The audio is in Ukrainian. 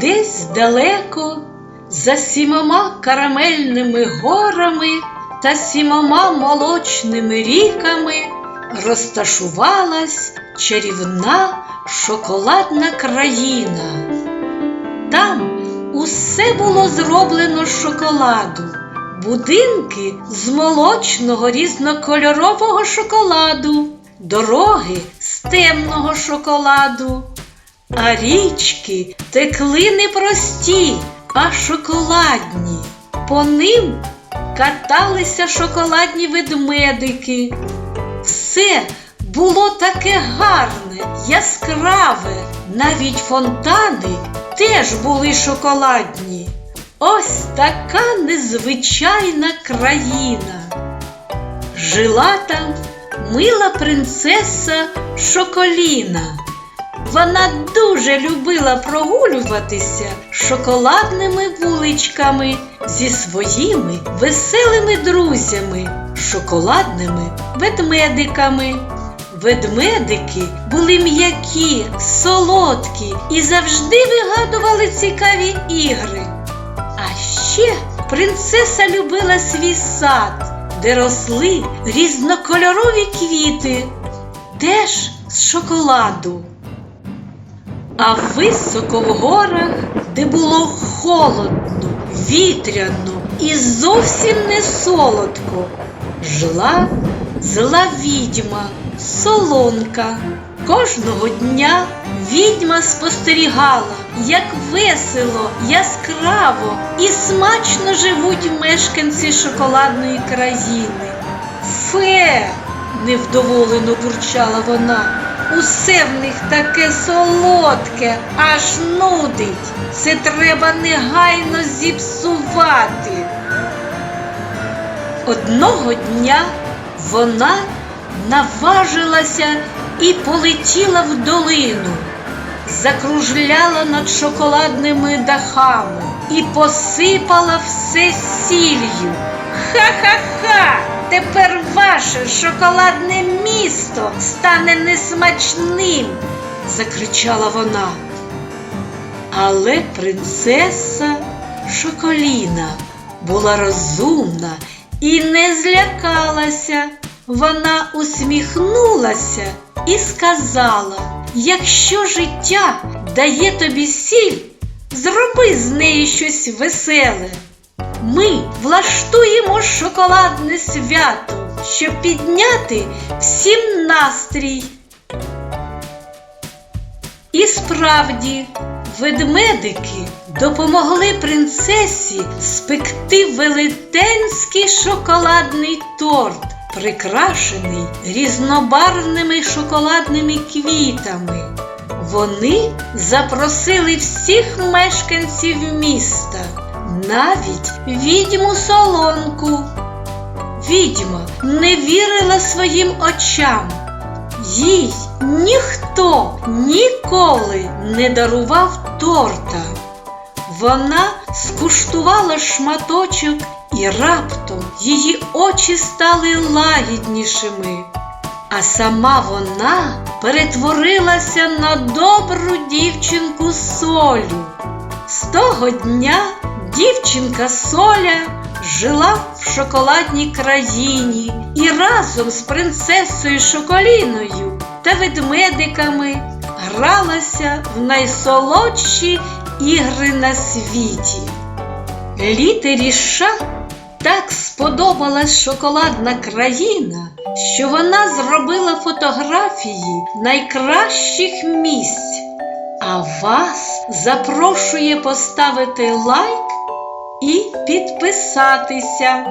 Десь далеко, за сімома карамельними горами та сімома молочними ріками розташувалась чарівна шоколадна країна. Там усе було зроблено з шоколаду. Будинки з молочного різнокольорового шоколаду, дороги з темного шоколаду, а річки текли не прості, а шоколадні. По ним каталися шоколадні ведмедики. Все було таке гарне, яскраве, навіть фонтани теж були шоколадні. Ось така незвичайна країна. Жила там мила принцеса Шоколіна. Вона дуже любила прогулюватися шоколадними вуличками зі своїми веселими друзями, шоколадними ведмедиками. Ведмедики були м'які, солодкі і завжди вигадували цікаві ігри. А ще принцеса любила свій сад, де росли різнокольорові квіти, теж з шоколаду. А високо в горах, де було холодно, вітряно і зовсім не солодко, жила зла відьма, солонка. Кожного дня відьма спостерігала, як весело, яскраво і смачно живуть мешканці шоколадної країни. Фе, невдоволено бурчала вона. Усе в них таке солодке, аж нудить. Це треба негайно зіпсувати. Одного дня вона наважилася і полетіла в долину, закружляла над шоколадними дахами і посипала все сіллю. Ха-ха-ха! Тепер ваше шоколадне місто стане несмачним, закричала вона. Але принцеса Шоколіна була розумна і не злякалася. Вона усміхнулася і сказала: якщо життя дає тобі сіль, зроби з неї щось веселе. Ми влаштуємо шоколадне свято, щоб підняти всім настрій. І справді, ведмедики допомогли принцесі спекти велетенський шоколадний торт, прикрашений різнобарвними шоколадними квітами. Вони запросили всіх мешканців міста, навіть відьму солонку. Відьма не вірила своїм очам. Їй ніхто ніколи не дарував торта. Вона скуштувала шматочок і раптом її очі стали лагіднішими, а сама вона перетворилася на добру дівчинку солю. З того дня дівчинка Соля жила в шоколадній країні і разом з принцесою Шоколіною та ведмедиками гралася в найсолодші ігри на світі. Літері Ш так сподобалась шоколадна країна, що вона зробила фотографії найкращих місць. А вас запрошує поставити лайк і підписатися.